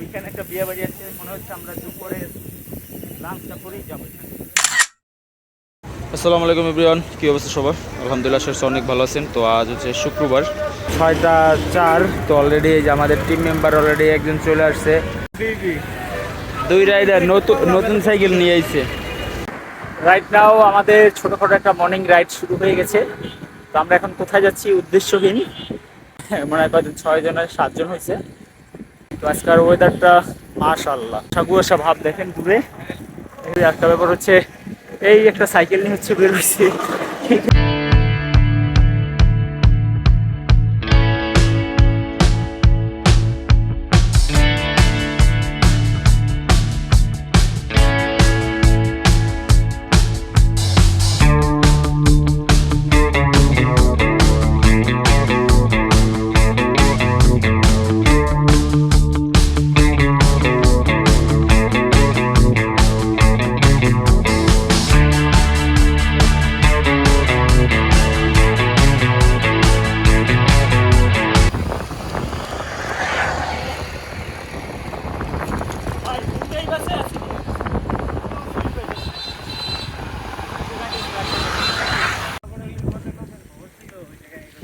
ওইখানে একটা বিয়ে বাড়ি আছে মনে হচ্ছে আমরা দুপুরে লাঞ্চটা করেই যাব। আসসালামু আলাইকুম এভরিওয়ান কি অবস্থা সবার? আলহামদুলিল্লাহ শেষ অনেক ভালো আছেন। তো আজ হচ্ছে শুক্রবার। ছয়টা চার তো অলরেডি যে আমাদের টিম মেম্বার অলরেডি একজন চলে আসছে। দুই রাইডার নতুন নতুন সাইকেল নিয়ে আইছে। রাইট নাও আমাদের ছোটখাটো একটা মর্নিং রাইড শুরু হয়ে গেছে। তো আমরা এখন কোথায় যাচ্ছি উদ্দেশ্যহীন। মনে হয় কয়জন ছয় জনের সাতজন হয়েছে। তো আজকের ওয়েদারটা মাশাল্লাহ সাগুয়াশা ভাব দেখেন দূরে। একটা ব্যাপার হচ্ছে, এই একটা সাইকেল নিয়ে হচ্ছে বের হয়েছে।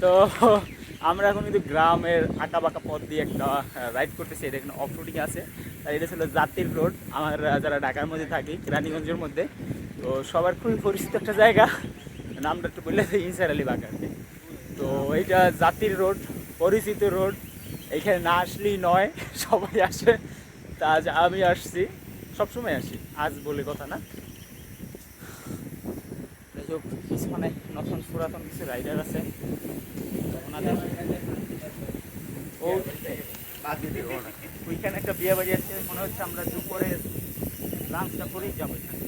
তো আমরা এখন কিন্তু গ্রামের আঁকা বাঁকা পথ দিয়ে একটা রাইড করতেছি। এটা এখানে অফ রোডিং আছে। আর এটা ছিল জাতির রোড আমার যারা ঢাকার মধ্যে থাকি, রানীগঞ্জের মধ্যে, তো সবার খুবই পরিচিত একটা জায়গা। নামটা একটু বললে ইনসার আলী বাগ তো এইটা জাতির রোড পরিচিত রোড এখানে না আসলেই নয়, সবাই আসে। তা আজ আমি আসছি। সবসময় আসি, আজ বলে কথা না। হোক পিছনে নতুন পুরাতন কিছু রাইডার আছে। ওনাদের ও ওইখানে একটা বিয়ে বাড়ি আছে, মনে হচ্ছে আমরা দুপুরে লাঞ্চটা করেই যাব এখানে।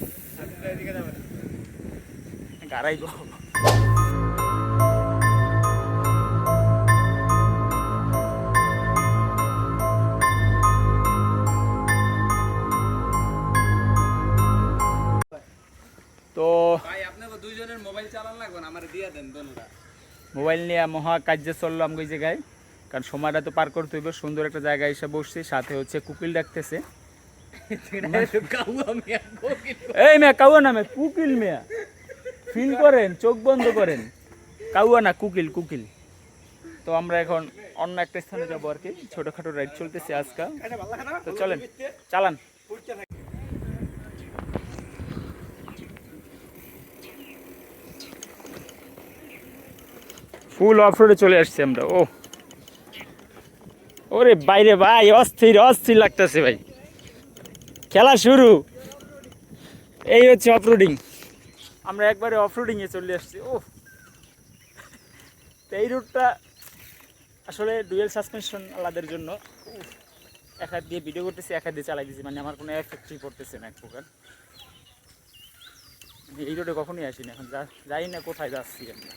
গাড়াই তো মোবাইল চালান লাগবে না? আমার দিয়ে দেন দোনোটা মোবাইল নিয়ে মহা কার্যে চললাম ওই জায়গায়। কারণ সময়টা তো পার করতে হইবে সুন্দর একটা জায়গায় এসে বসছি সাথে হচ্ছে কুকিল ডাকতেছে। এই মেয়া কাউয়া না মেয়া কুকিল মেয়া। ফিল করেন চোখ বন্ধ করেন। কাউয়া না কুকিল কুকিল। তো আমরা এখন অন্য একটা স্থানে যাব আর কি ছোটোখাটো রাইড চলতেছে আজকাল। তো চলেন চালান। ফুল অফ রোডে চলে আসছি আমরা, ও। ওরে বাইরে ভাই, অস্থির অস্থির লাগতেছে ভাই। খেলা শুরু। এই হচ্ছে অফরোডিং আমরা একবারে অফরোডিং এ চলে আসছি, ও। এই রুটটা আসলে ডুয়েল সাসপেনশন আলাদের জন্য। এক হাত দিয়ে ভিডিও করতেছি, এক হাত দিয়ে চালাই দিচ্ছি মানে আমার কোনো এফেক্টই পড়তেছে না এক প্রকার। এই রোডে কখনোই আসিনি, এখন যা জানি না কোথায় যাচ্ছি আমরা।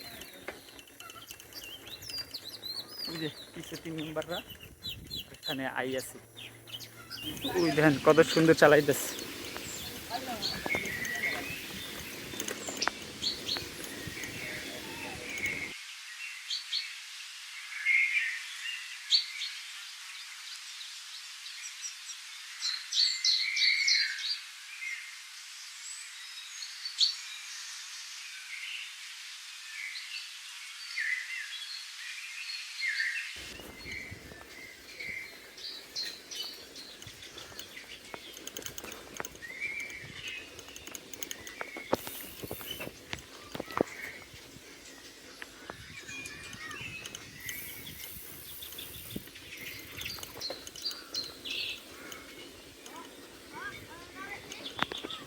ওই এখানে ওই দেখেন কত সুন্দর চালাইতেছে।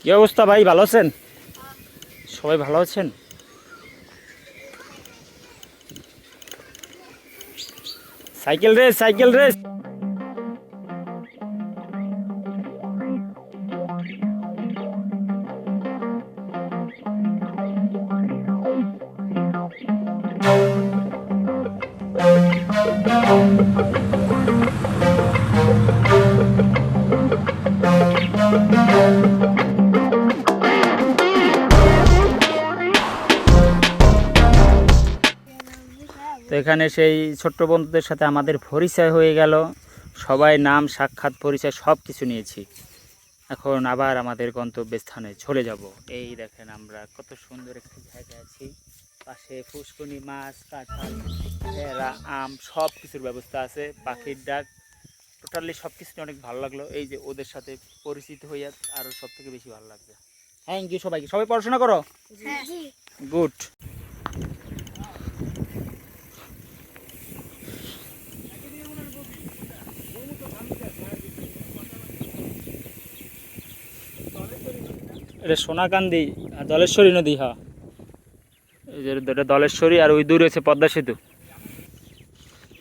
কি অবস্থা ভাই? ভালো আছেন? সবাই ভালো আছেন? Cycle race cycle race. তো এখানে সেই ছোট্ট বন্ধুদের সাথে আমাদের পরিচয় হয়ে গেল। সবাই নাম সাক্ষাৎ পরিচয় সব কিছু নিয়েছি। এখন আবার আমাদের গন্তব্যস্থানে চলে যাব। এই দেখেন আমরা কত সুন্দর একটি জায়গায় আছি। পাশে ফুসকুনি মাছ কাঁঠাল পেয়ারা আম সব কিছুর ব্যবস্থা আছে পাখির ডাক। টোটালি সব কিছু অনেক ভালো লাগল। এই যে ওদের সাথে পরিচিত হইয়া আরও সব থেকে বেশি ভালো লাগছে। থ্যাংক ইউ সবাইকে। সবাই পড়াশোনা করো? গুড এটা সোনাকান্দি, আর দলেশ্বরী নদী হা এই যে এটা দলেশ্বরী, আর ওই দূরে হচ্ছে পদ্মা সেতু।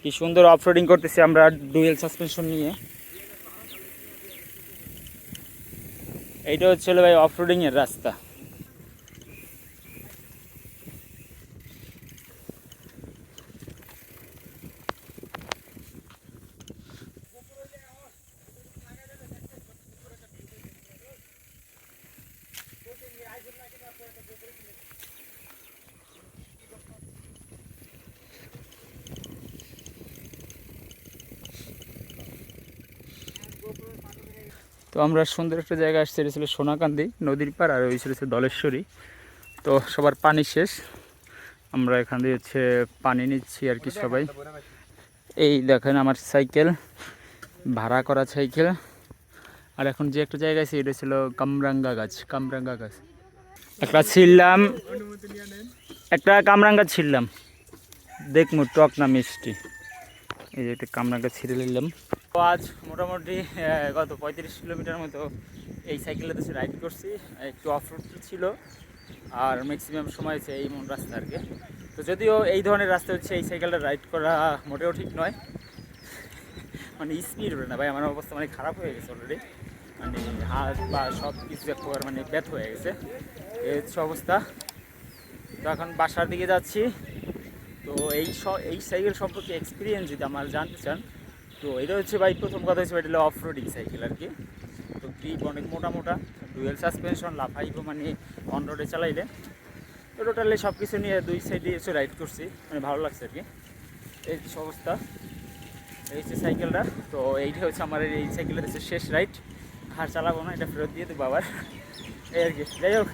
কি সুন্দর অফরোডিং করতেছি আমরা ডুয়েল সাসপেনশন নিয়ে। এইটা হচ্ছিল ভাই অফরোডিং এর রাস্তা। তো আমরা সুন্দর একটা জায়গা আসছি, এটা ছিল সোনাকান্দি নদীর পার আর ওই ছিল দলেশ্বরী। তো সবার পানি শেষ। আমরা এখান দিয়ে হচ্ছে পানি নিচ্ছি আর কি সবাই। এই দেখেন আমার সাইকেল, ভাড়া করা সাইকেল। আর এখন যে একটা জায়গা আছে, এটা ছিল কামরাঙ্গা গাছ কামরাঙ্গা গাছ। একটা ছিললাম, একটা কামরাঙ্গা ছিললাম। দেখমু টক না মিষ্টি। এই যে একটা কামরাঙ্গা ছিঁড়ে নিলাম। তো আজ মোটামুটি গত পঁয়ত্রিশ কিলোমিটার মতো এই সাইকেলে সাইকেলটাতে রাইড করছি, একটু অফ রোড ছিল, আর ম্যাক্সিমাম সময় হচ্ছে এই মন রাস্তা আর কি। তো যদিও এই ধরনের রাস্তা হচ্ছে এই সাইকেলটা রাইড করা মোটেও ঠিক নয়। মানে স্পিড হবে না ভাই, আমার অবস্থা মানে খারাপ হয়ে গেছে অলরেডি মানে হাত বা সব কিছু এক প্রকার মানে ব্যথ হয়ে গেছে। এই হচ্ছে অবস্থা। তো এখন বাসার দিকে যাচ্ছি। তো এই এই সাইকেল সম্পর্কে এক্সপিরিয়েন্স যদি আমার জানতে চান তো এটা হচ্ছে বাইক প্রথম কথা হচ্ছে এটা হলো অফ রোডিং সাইকেল আর কি। তো গ্রিপ অনেক মোটা মোটা ডুয়েল সাসপেনশন লাফাইব মানে অন রোডে চালাইলে। তো টোটালি সব কিছু নিয়ে দুই সাইডে এসে রাইড করছি মানে ভালো লাগছে আর কি। এই অবস্থা। এই হচ্ছে সাইকেলটা তো এইটা হচ্ছে আমার এই সাইকেলের হচ্ছে শেষ রাইড আর চালাবো না, এটা ফেরত দিয়ে দেবো আবার। এই আর কি। যাই হোক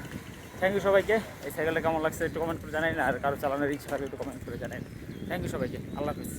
থ্যাংক ইউ সবাইকে। এই সাইকেলটা কেমন লাগছে একটু কমেন্ট করে জানাই না আর কারও চালানোর ইচ্ছা থাকলে একটু কমেন্ট করে জানাই থ্যাংক ইউ সবাইকে। আল্লাহ হাফিজ।